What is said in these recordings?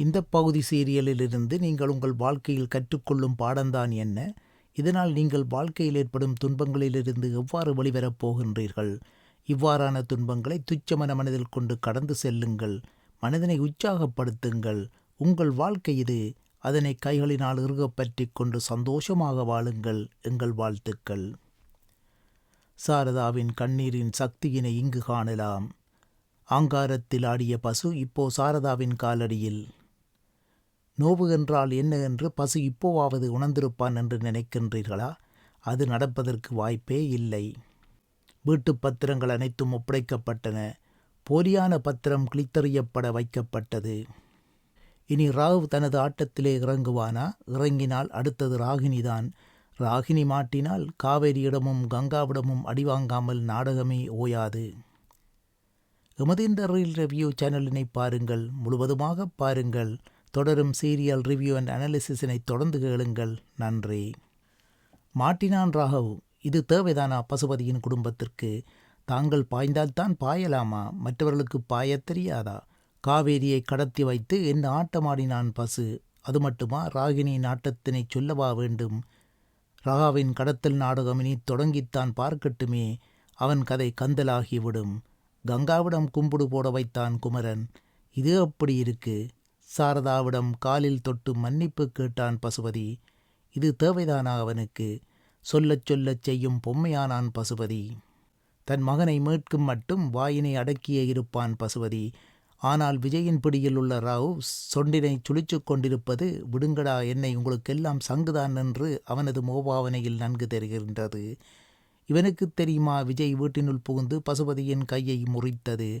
இந்த பகுதி சீரியலிலிருந்து நீங்கள் உங்கள் வாழ்க்கையில் கற்றுக்கொள்ளும் பாடம்தான் என்ன? இதனால் நீங்கள் வாழ்க்கையில் ஏற்படும் துன்பங்களிலிருந்து எவ்வாறு வெளிவரப் போகின்றீர்கள்? இவ்வாறான துன்பங்களை துச்சமன மனதில் கொண்டு கடந்து செல்லுங்கள். மனதினை உற்சாகப்படுத்துங்கள். உங்கள் வாழ்க்கை இது. அதனை கைகளினால் இறுகப் பற்றி கொண்டு சந்தோஷமாக வாழுங்கள். எங்கள் வாழ்த்துக்கள். சாரதாவின் கண்ணீரின் சக்தியினை இங்கு காணலாம். ஆங்காரத்தில் ஆடிய பசு இப்போ சாரதாவின் காலடியில். நோவு என்றால் என்ன என்று பசு இப்போவாவது உணர்ந்திருப்பான் என்று நினைக்கின்றீர்களா? அது நடப்பதற்கு வாய்ப்பே இல்லை. வீட்டுப் பத்திரங்கள் அனைத்தும் ஒப்படைக்கப்பட்டன. போலியான பத்திரம் கிழித்தறியப்பட வைக்கப்பட்டது. இனி ராவ் தனது ஆட்டத்திலே இறங்குவானா? இறங்கினால் அடுத்தது ராகினிதான் ராகினி மாட்டினால் காவேரியிடமும் கங்காவிடமும் அடிவாங்காமல் நாடகமே ஓயாது. எமது இந்த ரீல் ரிவ்யூ சேனலினை பாருங்கள். முழுவதுமாக பாருங்கள். தொடரும் சீரியல் ரிவ்யூ அண்ட் அனாலிசிஸினை தொடர்ந்து கேளுங்கள். நன்றி. மாட்டினான் ராகவ். இது தேவைதானா பசுபதியின் குடும்பத்திற்கு? தாங்கள் பாய்ந்தால்தான் பாயலாமா? மற்றவர்களுக்கு பாயத் தெரியாதா? காவேரியை கடத்தி வைத்து என்ன ஆட்டமாடினான் பசு? அது மட்டுமா? ராகினியின் ஆட்டத்தினை சொல்லவா வேண்டும்? ராகாவின் கடத்தல் நாடகம் இனி தொடங்கித்தான் பார்க்கட்டுமே. அவன் கதை கந்தலாகிவிடும். கங்காவிடம் கும்பிடு போட வைத்தான் குமரன். இது அப்படி இருக்கு? சாரதாவிடம் காலில் தொட்டு மன்னிப்பு கேட்டான் பசுபதி. இது தேவைதானா அவனுக்கு? சொல்லச் சொல்லச் செய்யும் பொம்மையானான் பசுபதி. தன் மகனை மீட்கும் மட்டும் வாயினை அடக்கியே இருப்பான் பசுபதி. ஆனால் விஜயின் பிடியில் உள்ள ராவ் சொண்டினை சுழிச்சுக் கொண்டிருப்பது விடுங்கடா என்னை உங்களுக்கெல்லாம் சங்குதான் என்று அவனது மோபாவனையில் நன்கு தெரிகின்றது. இவனுக்கு தெரியுமா விஜய் வீட்டினுள் புகுந்து பசுபதியின் கையை முறித்தது.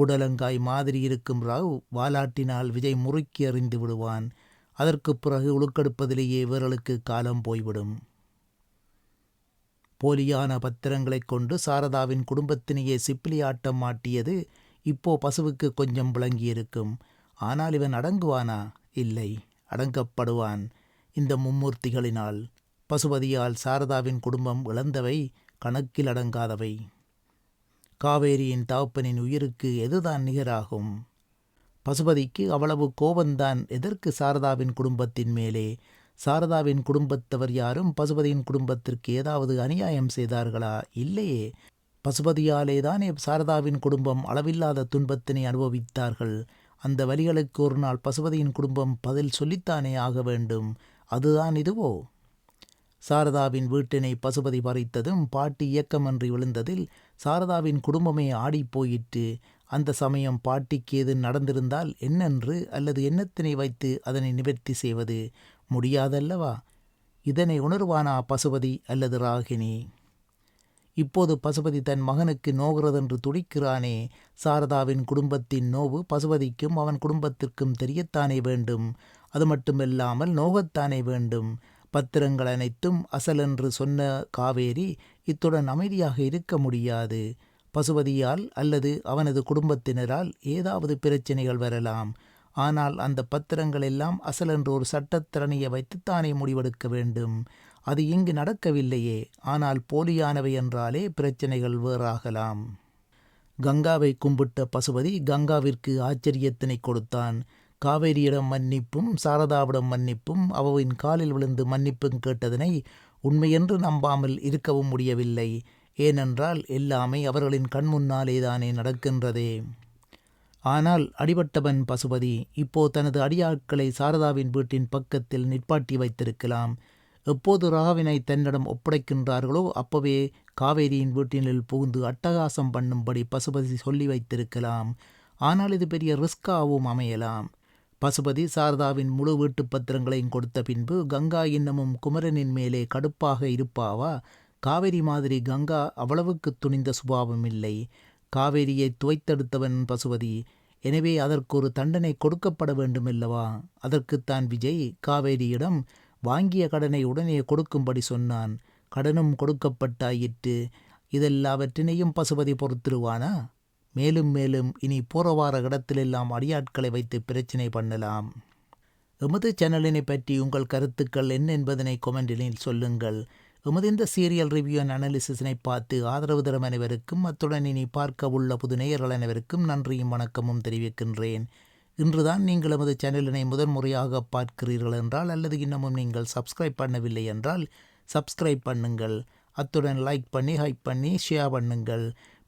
புடலங்காய் மாதிரி இருக்கும் ராவ் வாலாட்டினால் விஜய் முறுக்கி அறிந்து விடுவான். அதற்குப் பிறகு உழுக்கெடுப்பதிலேயே இவர்களுக்கு காலம் போய்விடும். போலியான பத்திரங்களைக் கொண்டு சாரதாவின் குடும்பத்தினையே சிப்பிலி ஆட்டம் மாட்டியது இப்போ பசுவுக்கு கொஞ்சம் விளங்கியிருக்கும். ஆனால் இவன் அடங்குவானா? இல்லை அடங்கப்படுவான் இந்த மும்மூர்த்திகளினால். பசுபதியால் சாரதாவின் குடும்பம் இழந்தவை கணக்கில் அடங்காதவை. காவேரியின் தகப்பனின் உயிருக்கு எதுதான் நிகராகும்? பசுபதிக்கு அவ்வளவு கோபந்தான் எதற்கு சாரதாவின் குடும்பத்தின் மேலே? சாரதாவின் குடும்பத்தவர் யாரும் பசுபதியின் குடும்பத்திற்கு ஏதாவது அநியாயம் செய்தார்களா? இல்லையே. பசுபதியாலே தானே சாரதாவின் குடும்பம் அளவில்லாத துன்பத்தினை அனுபவித்தார்கள். அந்த வழிகளுக்கு ஒரு நாள் பசுபதியின் குடும்பம் பதில் சொல்லித்தானே ஆக வேண்டும். அதுதான் இதுவோ? சாரதாவின் வீட்டினை பசுபதி பறித்ததும் பாட்டி இயக்கமன்றி விழுந்ததில் சாரதாவின் குடும்பமே ஆடிப்போயிற்று அந்த சமயம் பாட்டிக்கு எது நடந்திருந்தால் என்னென்று அல்லது எண்ணத்தினை வைத்து அதனை நிவர்த்தி செய்வது? முடியாதல்லவா? இதனை உணர்வானா பசுபதி அல்லது ராகினி? இப்போது பசுபதி தன் மகனுக்கு நோகிறதென்று துடிக்கிறானே. சாரதாவின் குடும்பத்தின் நோவு பசுபதிக்கும் அவன் குடும்பத்திற்கும் தெரியத்தானே வேண்டும். அது மட்டுமில்லாமல் நோகத்தானே வேண்டும். பத்திரங்கள் அனைத்தும் அசலென்று சொன்ன காவேரி இத்துடன் அமைதியாக இருக்க முடியாது. பசுபதியால் அல்லது அவனது குடும்பத்தினரால் ஏதாவது பிரச்சனைகள் வரலாம். ஆனால் அந்த பத்திரங்கள் எல்லாம் அசலென்று ஒரு சட்டத்திறனையை வைத்துத்தானே முடிவெடுக்க வேண்டும். அது இங்கு நடக்கவில்லையே. ஆனால் போலியானவை என்றாலே பிரச்சனைகள் வேறாகலாம். கங்காவை கும்பிட்ட பசுபதி கங்காவிற்கு ஆச்சரியத்தினை கொடுத்தான். காவேரியிடம் மன்னிப்பும் சாரதாவிடம் மன்னிப்பும் அவவின் காலில் விழுந்து மன்னிப்பும் கேட்டதனை உண்மையென்று நம்பாமல் இருக்கவும் முடியவில்லை. ஏனென்றால் எல்லாமே அவர்களின் கண்முன்னாலேதானே நடக்கின்றதே. ஆனால் அடிபட்டவன் பசுபதி இப்போ தனது அடியாட்களை சாரதாவின் வீட்டின் பக்கத்தில் நிற்பாட்டி வைத்திருக்கலாம். எப்போது ராகவினை தன்னிடம் ஒப்படைக்கின்றார்களோ அப்பவே காவேரியின் வீட்டினில் புகுந்து அட்டகாசம் பண்ணும்படி பசுபதி சொல்லி வைத்திருக்கலாம். ஆனால் இது பெரிய ரிஸ்காவும் அமையலாம். பசுபதி சாரதாவின் முழு வீட்டு பத்திரங்களையும் கொடுத்த பின்பு கங்கா இன்னமும் குமரனின் மேலே கடுப்பாக இருப்பாவா? காவேரி மாதிரி கங்கா அவ்வளவுக்கு துணிந்த சுபாவம் இல்லை. காவேரியை துவைத்தெடுத்தவன் பசுபதி. எனவே அதற்கு ஒரு தண்டனை கொடுக்கப்பட வேண்டுமல்லவா? அதற்குத்தான் விஜய் காவேரியிடம் வாங்கிய கடனை உடனே கொடுக்கும்படி சொன்னான். கடனும் கொடுக்கப்பட்டாயிற்று. இதெல்லாவற்றினையும் பசுபதி பொறுத்திருவானா? மேலும் மேலும் இனி போறவார இடத்திலெல்லாம் அடியாட்களை வைத்து பிரச்சனை பண்ணலாம். எமது சேனலினை பற்றி உங்கள் கருத்துக்கள் என்ன என்பதனை கொமெண்டினில் சொல்லுங்கள். எமது இந்த சீரியல் ரிவ்யூ அண்ட் அனாலிசிஸினை பார்த்து ஆதரவு தரும் அனைவருக்கும் அத்துடன் இனி பார்க்க உள்ள புது நேயர்கள் அனைவருக்கும் நன்றியும் வணக்கமும் தெரிவிக்கின்றேன். இன்றுதான் நீங்கள் எமது சேனலினை முதன்முறையாக பார்க்கிறீர்கள் என்றால் அல்லது இன்னமும் நீங்கள் சப்ஸ்கிரைப் பண்ணவில்லை என்றால் சப்ஸ்கிரைப் பண்ணுங்கள். அத்துடன் லைக் பண்ணி ஹைப் பண்ணி ஷேர் பண்ணுங்கள்.